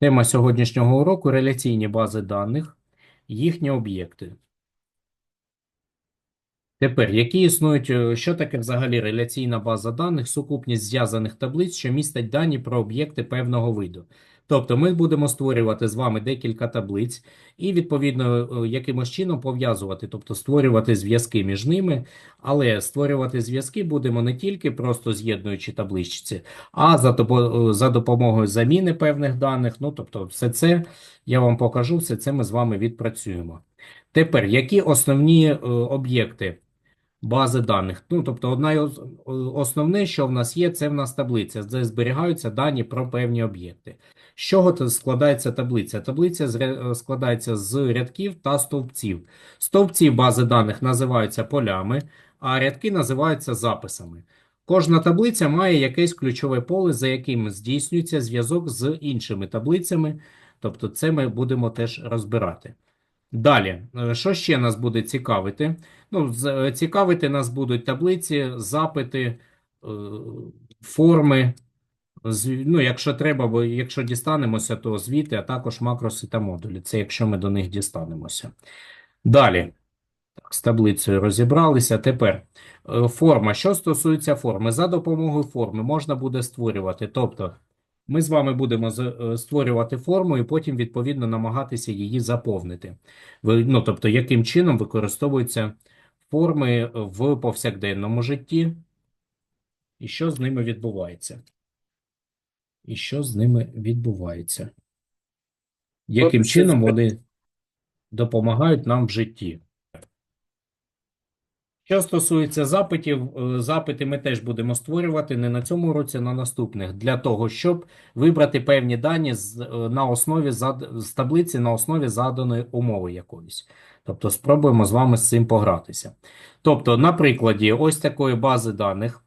Тема сьогоднішнього уроку реляційні бази даних, їхні об'єкти. Тепер, які існують, е, що таке взагалі реляційна база даних, сукупність зв'язаних таблиць, що містять дані про об'єкти певного виду. Тобто ми будемо створювати з вами декілька таблиць і, відповідно, е, якимось чином пов'язувати, тобто створювати зв'язки між ними, але створювати зв'язки будемо не тільки просто з'єднуючи табличці, а за, е, за допомогою заміни певних даних. Ну, тобто, все це я вам покажу, все це ми з вами відпрацюємо. Тепер, які основні е, об'єкти? Бази даних. Ну, тобто, одна основне, що в нас є, це в нас таблиця, де зберігаються дані про певні об'єкти. З чого складається таблиця? Таблиця складається з рядків та стовпців. Стовпці бази даних називаються полями, а рядки називаються записами. Кожна таблиця має якесь ключове поле, за яким здійснюється зв'язок з іншими таблицями. Тобто, це ми будемо теж розбирати. Далі, е, що ще нас буде цікавити? Ну, е, цікавити нас будуть таблиці, запити, е, форми. Ну, якщо треба, бо якщо дістанемося, то звіти, а також макроси та модулі. Це якщо ми до них дістанемося. Далі, з таблицею розібралися. Тепер форма. Що стосується форми, за допомогою форми можна буде створювати. Тобто, ми з вами будемо е, створювати форму і потім, відповідно, намагатися її заповнити. Ну, тобто, яким чином використовуються форми в повсякденному житті, і що з ними відбувається? І що з ними відбувається? Яким чином вони допомагають нам в житті? Що стосується запитів, е, запити ми теж будемо створювати не на цьому році, а на наступних, для того, щоб вибрати певні дані з, е, на основі з таблиці на основі заданої умови якоїсь. Тобто спробуємо з вами з цим погратися. Тобто, на прикладі ось такої бази даних,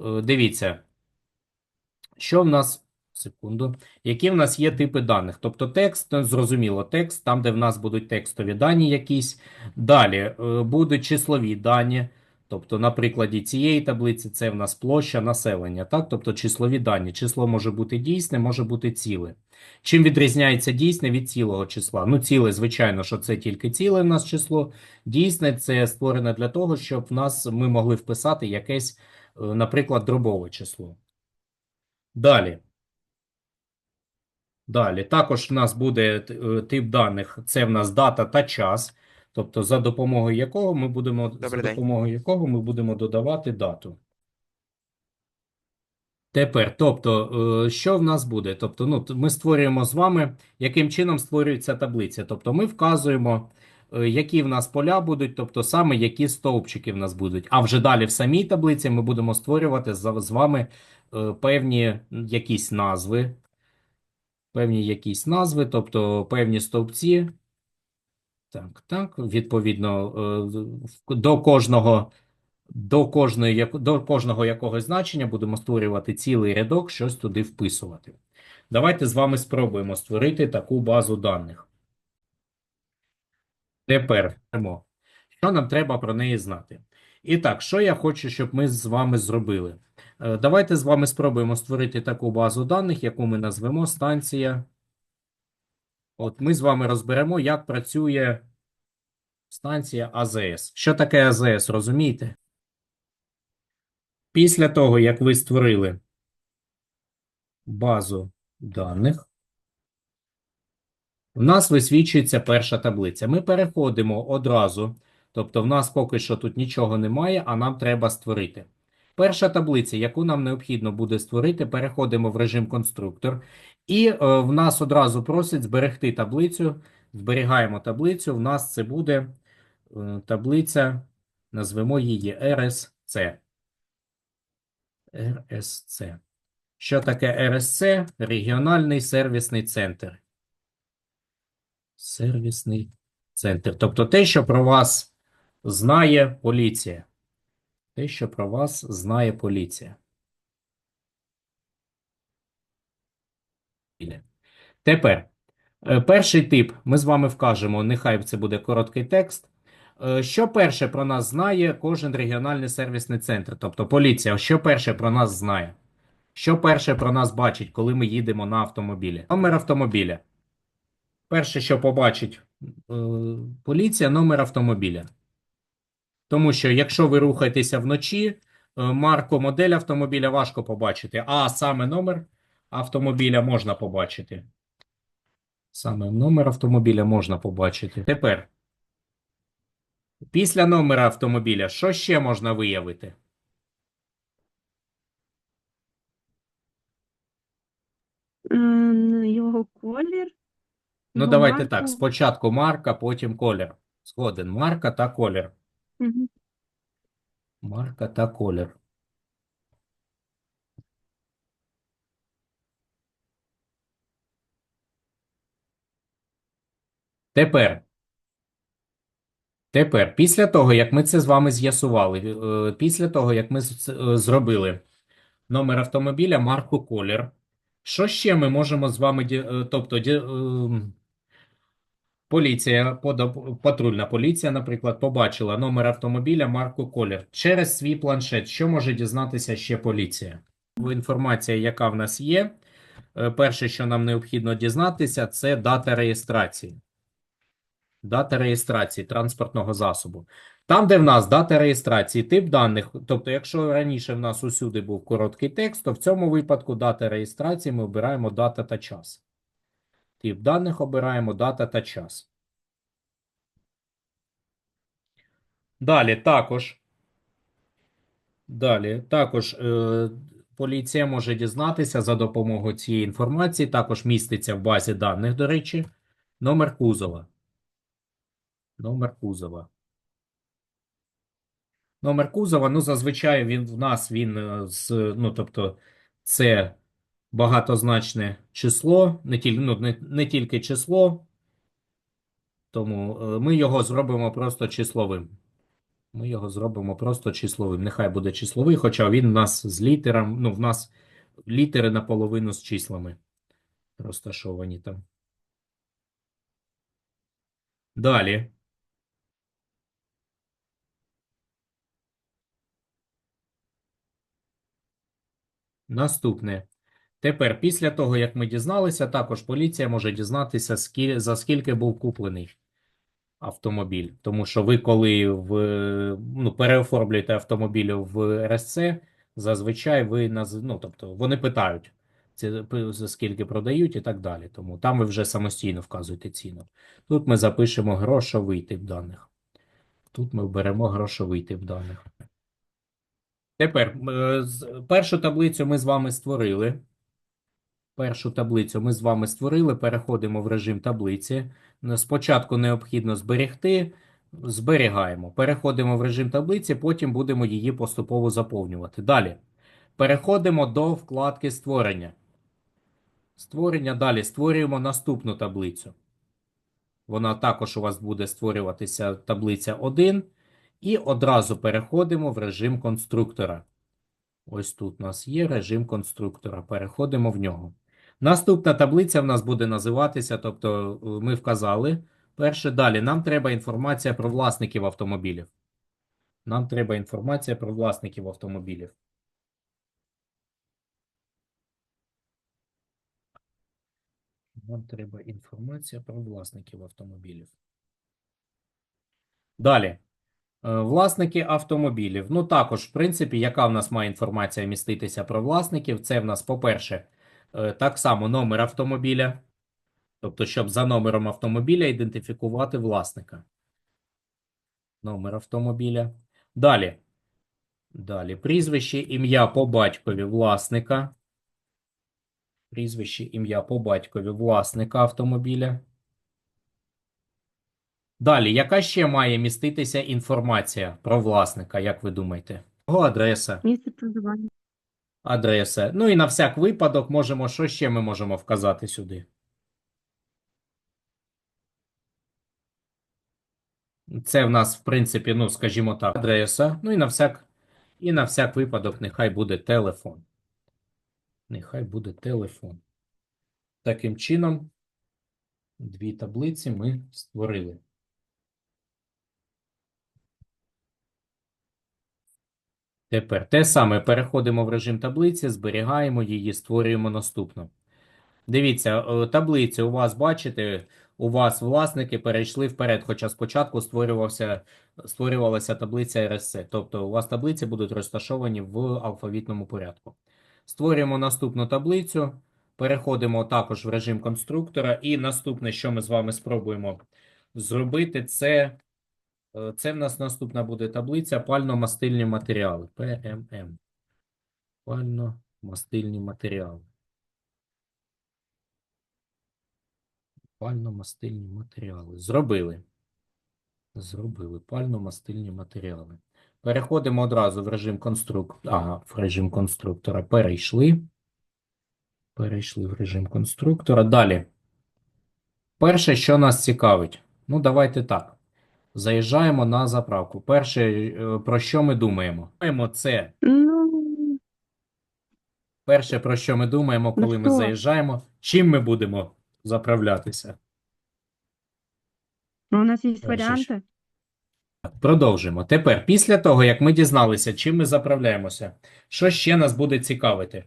е, дивіться, що в нас, секунду, які в нас є типи даних. Тобто текст, ну, зрозуміло, текст, там, де в нас будуть текстові дані якісь. Далі е, будуть числові дані. Тобто, на прикладі цієї таблиці це в нас площа населення, так? Тобто числові дані. Число може бути дійсне, може бути ціле. Чим відрізняється дійсне від цілого числа? Ну, ціле, звичайно, що це тільки ціле в нас число. Дійсне це створене для того, щоб в нас ми могли вписати якесь, е, наприклад, дробове число. Далі. Далі. Також в нас буде е, тип даних, це в нас дата та час, тобто за допомогою якого ми будемо, за Добрий день. допомогою якого ми будемо додавати дату. Тепер, тобто, е, що в нас буде? Тобто, ну, ми створюємо з вами, яким чином створюється таблиця. Тобто, ми вказуємо, е, які в нас поля будуть, тобто саме які стовпчики в нас будуть. А вже далі в самій таблиці ми будемо створювати з вами певні якісь назви, певні якісь назви, тобто певні стовпці. Так, так, відповідно, е, до кожного, до кожної, до кожного якогось значення будемо створювати цілий рядок, щось туди вписувати. Давайте з вами спробуємо створити таку базу даних. Тепер, що нам треба про неї знати? І так, що я хочу, щоб ми з вами зробили? Е, Давайте з вами спробуємо створити таку базу даних, яку ми назвемо станція. От ми з вами розберемо, як працює станція АЗС. Що таке АЗС, розумієте? Після того, як ви створили базу даних, в нас висвічується перша таблиця. Ми переходимо одразу, тобто в нас поки що тут нічого немає, а нам треба створити. Перша таблиця, яку нам необхідно буде створити, переходимо в режим конструктор, і е, в нас одразу просить зберегти таблицю. Зберігаємо таблицю. В нас це буде е, таблиця, назвемо її RSC. RSC. Що таке RSC? Регіональний сервісний центр. Сервісний центр. Тобто те, що про вас знає поліція. Те, що про вас знає поліція. Тепер, е, перший тип ми з вами вкажемо, нехай це буде короткий текст. Е, Що перше про нас знає кожен регіональний сервісний центр? Тобто поліція, що перше про нас знає? Що перше про нас бачить, коли ми їдемо на автомобілі? Номер автомобіля. Перше, що побачить е, поліція, номер автомобіля. Тому що якщо ви рухаєтеся вночі, е, марку, модель автомобіля важко побачити, а саме номер автомобіля можна побачити. Саме номер автомобіля можна побачити. Тепер, після номера автомобіля, що ще можна виявити? Його колір. Ну, його давайте так. Спочатку марка, потім колір. Згоден. Марка та колір. Марка та колір. Тепер. Тепер, після того, як ми це з вами з'ясували, е, після того, як ми е, зробили номер автомобіля, марку, колір, що ще ми можемо з вами, е, тобто, ем, поліція, патрульна поліція, наприклад, побачила номер автомобіля, марку, колір. Через свій планшет, що може дізнатися ще поліція? Інформація, яка в нас є, е, перше, що нам необхідно дізнатися, це дата реєстрації. Дата реєстрації транспортного засобу. Там, де в нас дата реєстрації, тип даних, тобто, якщо раніше в нас усюди був короткий текст, то в цьому випадку дата реєстрації ми обираємо дата та час. Тип даних обираємо дата та час. Далі також. Далі також е, поліція може дізнатися за допомогою цієї інформації. Також міститься в базі даних, до речі, номер кузова. Номер кузова. Номер кузова, ну, зазвичай він в нас він е, з, ну, тобто, це багатозначне число, не тільки, ну, не, не тільки число, тому е, ми його зробимо просто числовим. Ми його зробимо просто числовим. Нехай буде числовий, хоча він у нас з літером, ну, в нас літери наполовину з числами розташовані там. Далі. Наступне. Тепер, після того, як ми дізналися, також поліція може дізнатися, за скільки був куплений автомобіль. Тому що ви, коли в, ну, переоформлюєте автомобіль в РСЦ, зазвичай ви ну, тобто, вони питають, за скільки продають і так далі. Тому там ви вже самостійно вказуєте ціну. Тут ми запишемо грошовий тип даних. Тут ми вберемо грошовий тип даних. Тепер е, першу таблицю ми з вами створили. Першу таблицю ми з вами створили. Переходимо в режим таблиці. Ну, Спочатку необхідно зберегти. Зберігаємо. Переходимо в режим таблиці, потім будемо її поступово заповнювати. Далі. Переходимо до вкладки створення. Створення. Далі створюємо наступну таблицю. Вона також у вас буде створюватися таблиця 1. І одразу переходимо в режим конструктора. Ось тут у нас є режим конструктора. Переходимо в нього. Наступна таблиця в нас буде називатися, тобто е, ми вказали. Перше, далі нам треба інформація про власників автомобілів. Нам треба інформація про власників автомобілів. Нам треба інформація про власників автомобілів. Далі. Е, Власники автомобілів. Ну, також, в принципі, яка в нас має інформація міститися про власників? Це в нас, по-перше, так само номер автомобіля. Тобто, щоб за номером автомобіля ідентифікувати власника. Номер автомобіля. Далі. Далі. Прізвище, ім'я по батькові власника. Прізвище, ім'я по батькові власника автомобіля. Далі, яка ще має міститися інформація про власника, як ви думаєте? Його адреса, Місце проживання. Адреса. Ну і на всяк випадок можемо, що ще ми можемо вказати сюди? Це в нас, в принципі, ну, скажімо так, адреса. Ну і на всяк, і на всяк випадок нехай буде телефон. Нехай буде телефон. Таким чином, дві таблиці ми створили. Тепер те саме переходимо в режим таблиці, зберігаємо її, створюємо наступну. Дивіться, е, таблицю у вас, бачите, у вас власники перейшли вперед, хоча спочатку створювався, створювалася таблиця RSC. Тобто у вас таблиці будуть розташовані в алфавітному порядку. Створюємо наступну таблицю, переходимо також в режим конструктора, і наступне, що ми з вами спробуємо зробити, це, це в нас наступна буде таблиця пально-мастильні матеріали. ПММ. Пально-мастильні матеріали. Пально-мастильні матеріали. Зробили. Зробили пально-мастильні матеріали. Переходимо одразу в режим конструктора. Ага, в режим конструктора перейшли. Перейшли в режим конструктора. Далі. Перше, що нас цікавить. Ну, давайте так. Заїжджаємо на заправку. Перше, е, про що ми думаємо? Думаємо це. Ну, Перше, про що ми думаємо, коли ми заїжджаємо, чим ми будемо заправлятися? ну, у нас є варіанти. Продовжимо. Тепер, після того, як ми дізналися, чим ми заправляємося, що ще нас буде цікавити?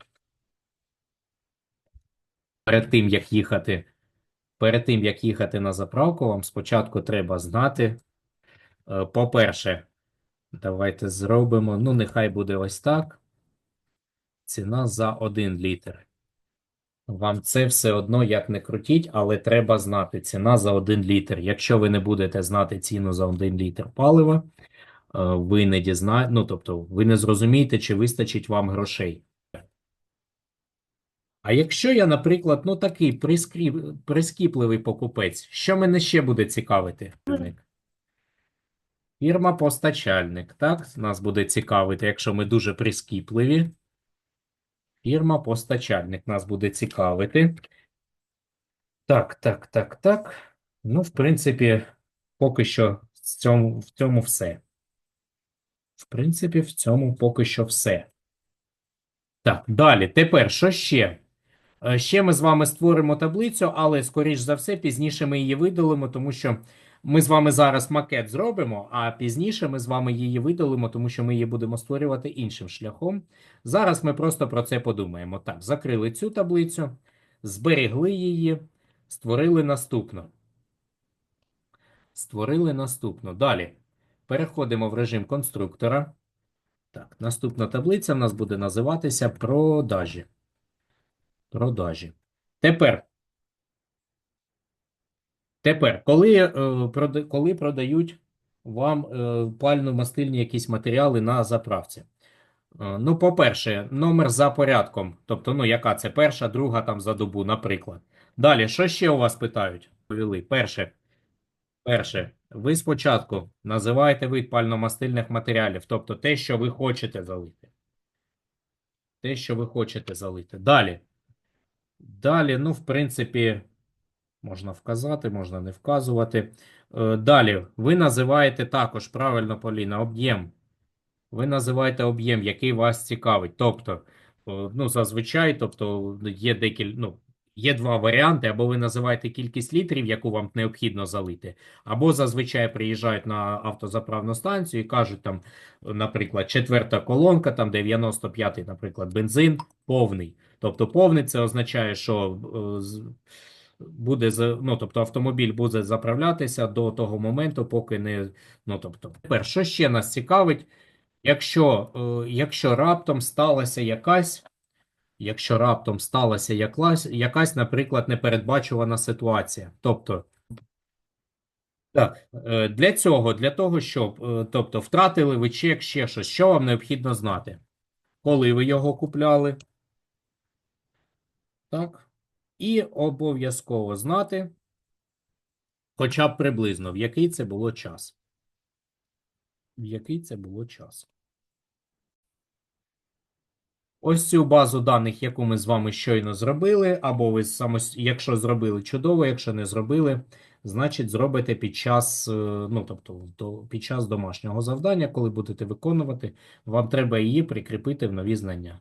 Перед тим, як їхати, перед тим, як їхати на заправку, вам спочатку треба знати, по-перше, давайте зробимо, ну, нехай буде ось так. Ціна за 1 літр. Вам це все одно як не крутіть, але треба знати ціна за 1 літр. Якщо ви не будете знати ціну за 1 літр палива, е, ви не дізнаєте, ну, тобто, ви не зрозумієте, чи вистачить вам грошей. А якщо я, наприклад, ну такий прискріп... прискіпливий покупець, що мене ще буде цікавити? Фірма-постачальник, так? Нас буде цікавити, якщо ми дуже прискіпливі. Фірма-постачальник нас буде цікавити. Так, так, так, так. Ну, в принципі, поки що в цьому, в цьому все. В принципі, в цьому поки що все. Так, далі. Тепер, що ще? Е, Ще ми з вами створимо таблицю, але, скоріш за все, пізніше ми її видалимо, тому що ми з вами зараз макет зробимо, а пізніше ми з вами її видалимо, тому що ми її будемо створювати іншим шляхом. Зараз ми просто про це подумаємо. Так, закрили цю таблицю, зберегли її, створили наступну. Створили наступну. Далі переходимо в режим конструктора. Так, наступна таблиця в нас буде називатися продажі. Продажі. Тепер. Тепер, коли, е, коли продають вам е, пально-мастильні якісь матеріали на заправці. Е, Ну, по-перше, номер за порядком. Тобто, ну, яка це перша, друга там за добу, наприклад. Далі, що ще у вас питають? Перше. Перше. Ви спочатку називаєте вид пально-мастильних матеріалів, тобто те, що ви хочете залити. Те, що ви хочете залити. Далі. Далі, ну, в принципі, можна вказати, можна не вказувати. Е, Далі, ви називаєте також, правильно, Поліна, об'єм. Ви називаєте об'єм, який вас цікавить. Тобто, е, ну, зазвичай, тобто, є декіль, ну, є два варіанти, або ви називаєте кількість літрів, яку вам необхідно залити, або зазвичай приїжджають на автозаправну станцію і кажуть там, наприклад, четверта колонка, там 95-й, наприклад, бензин повний. Тобто повний це означає, що е, буде ну, тобто автомобіль буде заправлятися до того моменту, поки не. Ну, тобто, тепер, що ще нас цікавить, якщо, е, якщо раптом сталася якась, якщо раптом сталася якась, якась, наприклад, непередбачувана ситуація. Тобто, так, е, для цього, для того, щоб, е, тобто, втратили ви чек, ще щось, що вам необхідно знати? Коли ви його купляли? Так. І обов'язково знати, хоча б приблизно, в який це було час. В який це було час. Ось цю базу даних, яку ми з вами щойно зробили, або ви самос... якщо зробили, чудово, якщо не зробили, значить зробите під час, е, ну, тобто, під час домашнього завдання, коли будете виконувати, вам треба її прикріпити в нові знання.